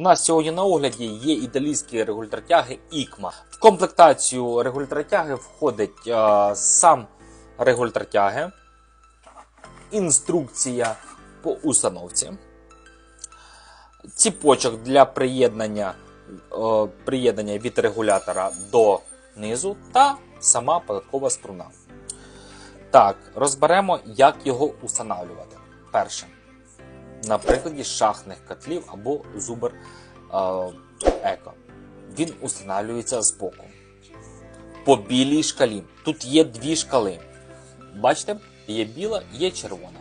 У нас сьогодні на огляді є італійські регулятор тяги ICMA. В комплектацію регулятора тяги входить е, сам регулятор тяги, інструкція по установці, ціпочок для приєднання, е, приєднання від регулятора до низу та сама податкова струна. Так, розберемо, як його устанавлювати. Перше. На прикладі шахтних котлів або зубер е, еко. Він устанавлюється збоку. По білій шкалі. Тут є дві шкали. Бачите, є біла, є червона.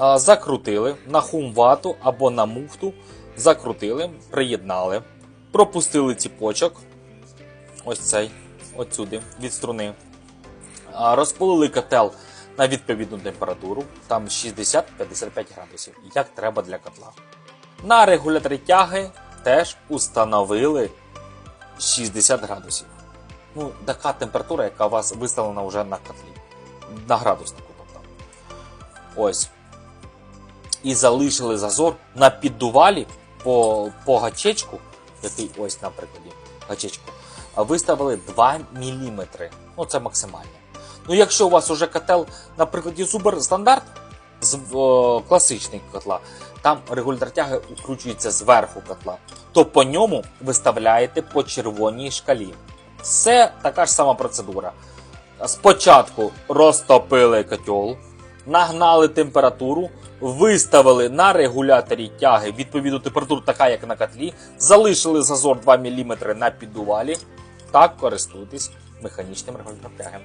Е, закрутили на хумвату або на муфту. Закрутили, приєднали, пропустили ціпочок. Ось цей, отсюди, від струни. А, Розпалили котел на відповідну температуру, там 60-55 градусів, як треба для котла. На регуляторі тяги теж установили 60 градусів. Ну, така температура, яка у вас виставлена вже на котлі. На градуснику. Тобто. Ось. І залишили зазор на піддувалі по, по гачечку, який ось, на прикладі, гачечку, виставили 2 мм. Ну, це максимально. Ну, якщо у вас уже котел, наприклад, Super стандарт з о, класичний котла, там регулятор тяги укручується зверху котла, то по ньому виставляєте по червоній шкалі. Все така ж сама процедура. Спочатку розтопили котел, нагнали температуру, виставили на регуляторі тяги відповідну температуру, така як на котлі, залишили зазор 2 мм на піддувалі. Так користуйтесь механічним регулятором тяги.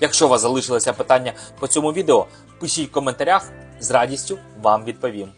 Якщо у вас залишилися питання по цьому відео, пишіть в коментарях, з радістю вам відповім.